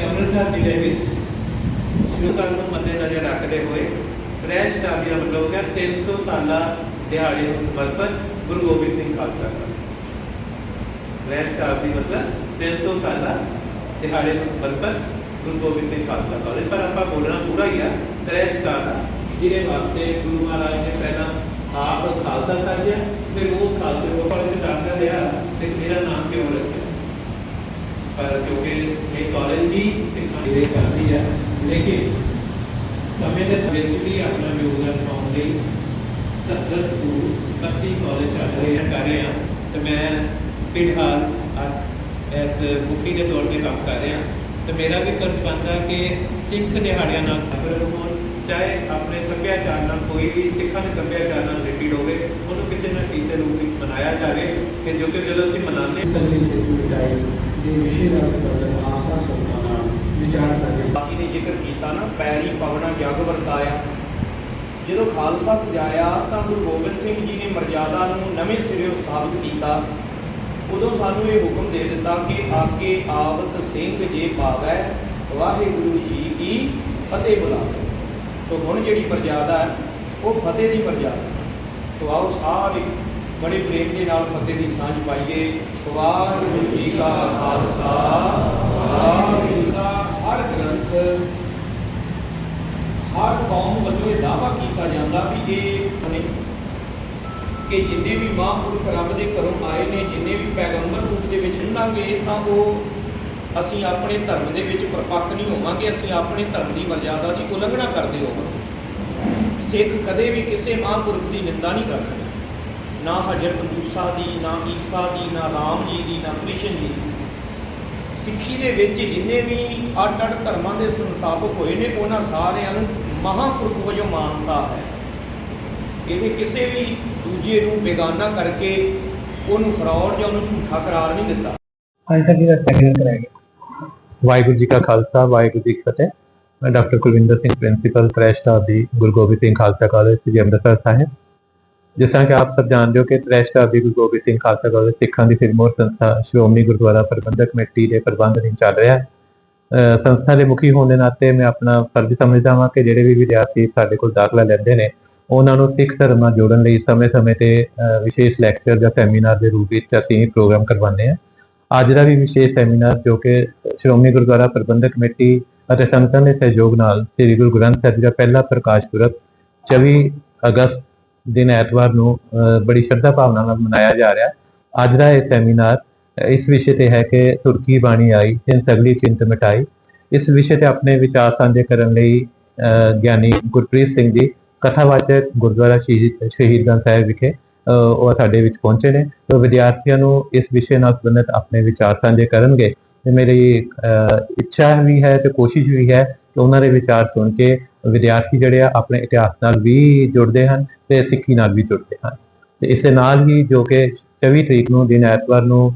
ਅੰਮ੍ਰਿਤਸਰ ਜ਼ਿਲ੍ਹੇ ਵਿੱਚ ਸ਼ੁਰੂ ਕਰਨ ਨੂੰ ਮੱਦੇ ਨਜ਼ਰ ਰੱਖਦੇ ਹੋਏ ਪ੍ਰੈਸ ਕਾਬੀਆਂ ਵੱਲੋਂ ਗਿਆ 300 ਸਾਲਾ ਦਿਹਾੜੇ ਨੂੰ ਸਮਰਪਿਤ ਗੁਰੂ ਗੋਬਿੰਦ ਸਿੰਘ ਖਾਲਸਾ ਕਾਲਜ ਪ੍ਰੈਸ ਕਾਬੀ ਮਤਲਬ 300 ਸਾਲਾ ਦਿਹਾੜੇ ਨੂੰ ਸਮਰਪਿਤ ਗੁਰੂ ਗੋਬਿੰਦ ਸਿੰਘ ਖਾਲਸਾ ਕਾਲਜ ਪਰ ਆਪਾਂ ਬੋਲਣਾ ਪੂਰਾ ਹੀ ਆ ਪ੍ਰੈਸ ਕਾਬੀ ਜਿਹਦੇ ਵਾਸਤੇ ਗੁਰੂ ਮਹਾਰਾਜ ਨੇ ਪਹਿਲਾਂ ਆਪ ਖਾਲਸਾ ਸਾਜਿਆ ਫਿਰ ਉਸ ਖਾਲਸੇ ਨੂੰ ਕਾਲਜ ਡਾਕਟਰ ਰਿਹਾ ਤੇ ਮੇਰਾ ਨਾਮ ਕਿਉਂ ਰੱਖਿਆ ਪਰ ਕਿਉਂਕਿ ਇਹ ਕਾਲਜ ਵੀ ਸਿੱਖਾਂ ਦੇ ਕਰਦੀ ਹੈ ਲੇਕਿਨ ਸਮੇਂ ਦੇ ਵਿੱਚ ਵੀ ਆਪਣਾ ਯੋਗਦਾਨ ਪਾਉਣ ਲਈ 70 ਸਕੂਲ 31 ਕਾਲਜ ਚੱਲ ਰਹੇ ਹਨ ਕਰ ਰਹੇ ਹਾਂ ਤੇ ਮੈਂ ਫਿਲਹਾਲ ਅੱਜ ਇਸ ਮੁਖੀ ਦੇ ਤੌਰ ਤੇ ਕੰਮ ਕਰ ਰਿਹਾ ਤੇ ਮੇਰਾ ਵੀ ਫਰਜ਼ ਬਣਦਾ ਕਿ ਸਿੱਖ ਦਿਹਾੜਿਆਂ ਨਾਲ ਖਬਰ ਹੋਣ ਚਾਹੇ ਆਪਣੇ ਸੱਭਿਆਚਾਰ ਨਾਲ ਕੋਈ ਵੀ ਸਿੱਖਾਂ ਦੇ ਸੱਭਿਆਚਾਰ ਨਾਲ ਰਿਲੇਟਡ ਹੋਵੇ ਉਹਨੂੰ ਕਿਸੇ ਨਾ ਕਿਸੇ ਰੂਪ ਵਿੱਚ ਮਨਾਇਆ ਜਾਵੇ ਕਿ ਜੋ ਕਿ ਜਦੋਂ ਅਸੀਂ ਮਨਾਉਂਦੇ ਹਾਂ ਸੰਗਲੀ ਤੇ ਮਿਟਾਈ ਦੇ ਵਿਸ਼ੇ ਦਾ ਸੰਬੰਧ ਆਸਾ ਸੰਤਾਂ ਨਾਲ ਵਿਚਾਰ ਸਾਂਝੇ। ਬਾਕੀ ਨੇ ਜ਼ਿਕਰ ਕੀਤਾ ਨਾ ਪੈਰੀ ਪਵਨਾ ਜਗ ਵਰਤਾਇਆ। ਜਦੋਂ ਖਾਲਸਾ ਸਜਾਇਆ ਤਾਂ ਗੁਰੂ ਗੋਬਿੰਦ ਸਿੰਘ ਜੀ ਨੇ ਮਰਜ਼ਾਦਾ ਨੂੰ ਨਵੇਂ ਸਿਰਿਓਂ ਸਥਾਪਿਤ ਕੀਤਾ। ਉਦੋਂ ਸਾਨੂੰ ਇਹ ਹੁਕਮ ਦੇ ਦਿੱਤਾ ਕਿ ਆਗੇ ਆਵਤ ਸਿੰਘ ਜੇ ਪਾਵੈ, ਵਾਹਿਗੁਰੂ ਜੀ ਕੀ ਫਤਿਹ ਬੁਲਾਵੇ। ਤੋ ਹੁਣ ਜਿਹੜੀ ਮਰਜ਼ਾਦਾ ਹੈ, ਉਹ ਫਤਿਹ ਦੀ ਮਰਜ਼ਾਦਾ ਸੋ ਆਓ ਸਾਰੇ ਬੜੇ ਪ੍ਰੇਮ ਦੇ ਨਾਲ ਫਤਿਹ ਦੀ ਸਾਂਝ ਪਾਈਏ। ਵਾਹਿਗੁਰੂ ਜੀ ਕਾ ਖਾਲਸਾ ਵਾਹਿਗੁਰੂ ਜੀ ਦਾ ਹਰ ਗ੍ਰੰਥ ਹਰ ਕੌਮ ਵੱਲੋਂ ਇਹ ਦਾਅਵਾ ਕੀਤਾ ਜਾਂਦਾ ਵੀ ਇਹ ਨੇ ਕਿ ਜਿੰਨੇ ਵੀ ਮਹਾਂਪੁਰਖ ਰੱਬ ਦੇ ਘਰੋਂ ਆਏ ਨੇ, ਜਿੰਨੇ ਵੀ ਪੈਗੰਬਰ ਰੂਪ ਦੇ ਵਿੱਚ ਰਹਿਣਾਂਗੇ, ਤਾਂ ਉਹ ਅਸੀਂ ਆਪਣੇ ਧਰਮ ਦੇ ਵਿੱਚ ਪਰਪੱਕ ਨਹੀਂ ਹੋਵਾਂਗੇ, ਅਸੀਂ ਆਪਣੇ ਧਰਮ ਦੀ ਮਰਜ਼ਾਦਾ ਦੀ ਉਲੰਘਣਾ ਕਰਦੇ ਹੋਵਾਂਗੇ। ਸਿੱਖ ਕਦੇ ਵੀ ਕਿਸੇ ਮਹਾਂਪੁਰਖ ਦੀ ਨਿੰਦਾ ਨਹੀਂ ਕਰ ਸਕਦਾ। ਨਾ ਹਜ਼ਰਤ ਮੂਸਾ ਦੀ, ਨਾ ਈਸਾ ਦੀ, ਨਾ ਰਾਮ ਜੀ ਦੀ, ਨਾ ਕ੍ਰਿਸ਼ਨ ਜੀ ਦੀ। ਸਿੱਖੀ ਦੇ ਵਿੱਚ ਜਿੰਨੇ ਵੀ ਅੱਡ ਅੱਡ ਧਰਮਾਂ ਦੇ ਸੰਸਥਾਪਕ ਹੋਏ ਨੇ, ਉਹਨਾਂ ਸਾਰਿਆਂ ਨੂੰ ਮਹਾਂਪੁਰਖ ਵਜੋਂ ਮਾਨਤਾ ਹੈ। ਇਹ ਕਿਸੇ ਵੀ ਦੂਜੇ ਨੂੰ ਬੇਗਾਨਾ ਕਰਕੇ ਉਹਨੂੰ ਫਰਾਡ ਜਾਂ ਉਹਨੂੰ ਝੂਠਾ ਕਰਾਰ ਨਹੀਂ ਦਿੱਤਾ। ਅੰਤਰ ਜੀ ਦਾ ਸੈਕੰਡ ਕਰਾਂਗੇ ਵਾਹਿਗੁਰੂ ਜੀ ਕਾ ਖਾਲਸਾ ਵਾਹਿਗੁਰੂ ਜੀ ਕੀ ਫਤਿਹ। ਮੈਂ doctor Kulwinder Singh principal press staff ਦੀ ਗੁਰੂ ਗੋਬਿੰਦ ਸਿੰਘ ਖਾਲਸਾ ਕਾਲਜ ਜੀ ਅੰਮ੍ਰਿਤਸਰ ਸਾਹਿਬ। ਜਿਸ ਤਰ੍ਹਾਂ ਕਿ ਆਪ ਸਭ ਜਾਣਦੇ ਹੋ ਕਿ ਪ੍ਰੈਸ ਸਟਾਫ ਦੀ ਗੁਰੂ ਗੋਬਿੰਦ ਸਿੰਘ ਖਾਲਸਾ ਕਾਲਜ ਸਿੱਖਾਂ ਦੀ ਸਿਰਮੌਰ ਸੰਸਥਾ ਸ਼੍ਰੋਮਣੀ ਗੁਰਦੁਆਰਾ ਪ੍ਰਬੰਧਕ ਕਮੇਟੀ ਦੇ ਪ੍ਰਬੰਧ ਅਧੀਨ ਚੱਲ ਰਿਹਾ ਹੈ। ਸੰਸਥਾ ਦੇ ਮੁਖੀ ਹੋਣ ਦੇ ਨਾਤੇ ਮੈਂ ਆਪਣਾ ਫਰਜ਼ ਸਮਝਦਾ ਹਾਂ ਕਿ ਜਿਹੜੇ ਵੀ ਵਿਦਿਆਰਥੀ ਸਾਡੇ ਕੋਲ ਦਾਖਲਾ ਲੈਂਦੇ ਨੇ ਉਹਨਾਂ ਨੂੰ ਸਿੱਖ ਧਰਮ ਨਾਲ ਜੋੜਨ ਲਈ ਸਮੇਂ-ਸਮੇਂ ਤੇ ਵਿਸ਼ੇਸ਼ ਲੈਕਚਰ ਜਾਂ ਸੈਮੀਨਾਰ ਦੇ ਰੂਪ ਵਿੱਚ ਅਸੀਂ ਪ੍ਰੋਗਰਾਮ ਕਰਵਾਉਂਦੇ ਹਾਂ। ਅੱਜ ਦਾ ਵੀ ਵਿਸ਼ੇਸ਼ ਸੈਮੀਨਾਰ ਜੋ ਕਿ ਸ਼੍ਰੋਮਣੀ ਗੁਰਦੁਆਰਾ ਪ੍ਰਬੰਧਕ ਕਮੇਟੀ ਅਤੇ ਸੰਗਤਾਂ ਦੇ ਸਹਿਯੋਗ ਨਾਲ ਸ੍ਰੀ ਗੁਰੂ ਗ੍ਰੰਥ ਸਾਹਿਬ ਜੀ ਦਾ ਪਹਿਲਾ ਪ੍ਰਕਾਸ਼ ਪੁਰਬ 24 ਅਗਸਤ ਦਿਨ ਐਤਵਾਰ ਨੂੰ ਬੜੀ ਸ਼ਰਧਾ ਭਾਵਨਾ ਨਾਲ ਮਨਾਇਆ ਜਾ ਰਿਹਾ। ਹੈ ਅੱਜ ਦਾ ਇਹ ਸੈਮੀਨਾਰ ਇਸ ਵਿਸ਼ੇ ਤੇ ਹੈ ਕਿ ਤੁਰਕੀ ਬਾਣੀ ਆਈ, ਤਿੰਨ ਸਗਲੀ ਚਿੰਤ ਮਿਟਾਈ। ਇਸ ਵਿਸ਼ੇ ਤੇ ਆਪਣੇ ਵਿਚਾਰ ਸਾਂਝੇ ਕਰਨ ਲਈ ਗਿਆਨੀ ਗੁਰਪ੍ਰੀਤ ਸਿੰਘ ਜੀ ਕਥਾਵਾਚਕ ਗੁਰਦੁਆਰਾ ਸ਼ਹੀਦ ਸ਼ਹੀਦਾਂ ਸਾਹਿਬ ਵਿਖੇ ਉਹ ਸਾਡੇ ਵਿੱਚ ਪਹੁੰਚੇ ਨੇ। ਤੇ ਵਿਦਿਆਰਥੀਆਂ ਨੂੰ ਇਸ ਵਿਸ਼ੇ ਨਾਲ ਸੰਬੰਧਿਤ ਆਪਣੇ ਵਿਚਾਰ ਸਾਂਝੇ ਕਰਨਗੇ। ਤੇ ਮੇਰੀ ਇੱਛਾ ਵੀ ਹੈ ਤੇ ਕੋਸ਼ਿਸ਼ ਵੀ ਹੈ ਕਿ ਉਹਨਾਂ ਦੇ ਵਿਚਾਰ ਸੁਣ ਕੇ ਵਿਦਿਆਰਥੀ ਜਿਹੜੇ ਆ ਆਪਣੇ ਇਤਿਹਾਸ ਨਾਲ ਵੀ ਜੁੜਦੇ ਹਨ ਤੇ ਸਿੱਖੀ ਨਾਲ ਵੀ ਜੁੜਦੇ ਹਨ। ਤੇ ਇਸ ਦੇ ਨਾਲ ਹੀ ਜੋ ਕਿ 24 ਤਰੀਕ ਨੂੰ ਦਿਨ ਐਤਵਾਰ ਨੂੰ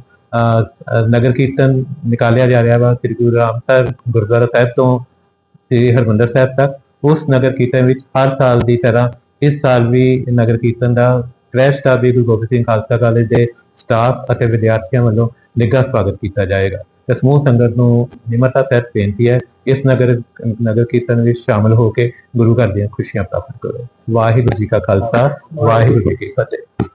ਨਗਰ ਕੀਰਤਨ ਨਿਕਾਲਿਆ ਜਾ ਰਿਹਾ ਵਾ, ਸ੍ਰੀ ਗੁਰੂ ਰਾਮਸਰ ਗੁਰਦੁਆਰਾ ਸਾਹਿਬ ਤੋਂ, ਸ੍ਰੀ ਹਰਮੰਦਰ ਸਾਹਿਬ ਤੱਕ। ਉਸ ਨਗਰ ਕੀਰਤਨ ਵਿੱਚ ਹਰ ਸਾਲ ਦੀ ਤਰ੍ਹਾਂ ਇਸ ਸਾਲ ਵੀ ਨਗਰ ਕੀਰਤਨ ਦਾ ਪ੍ਰੈਸ ਸਟਾਫ ਵੀ ਗੁਰੂ ਗੋਬਿੰਦ ਸਿੰਘ ਖਾਲਸਾ ਕਾਲਜ ਦੇ ਸਟਾਫ ਅਤੇ ਵਿਦਿਆਰਥੀਆਂ ਵੱਲੋਂ ਨਿੱਘਾ ਸਵਾਗਤ ਕੀਤਾ ਜਾਏਗਾ। ਤੇ ਸਮੂਹ ਸੰਗਤ ਨੂੰ ਨਿਮਰਤਾ ਸਹਿਤ ਬੇਨਤੀ ਹੈ ਇਸ ਨਗਰ ਨਗਰ ਕੀਰਤਨ ਵਿੱਚ ਸ਼ਾਮਲ ਹੋ ਕੇ ਗੁਰੂ ਘਰ ਦੀਆਂ ਖੁਸ਼ੀਆਂ ਪ੍ਰਾਪਤ ਕਰੋ। ਵਾਹਿਗੁਰੂ ਜੀ ਕਾ ਖਾਲਸਾ, ਵਾਹਿਗੁਰੂ ਜੀ ਕੀ ਫਤਿਹ।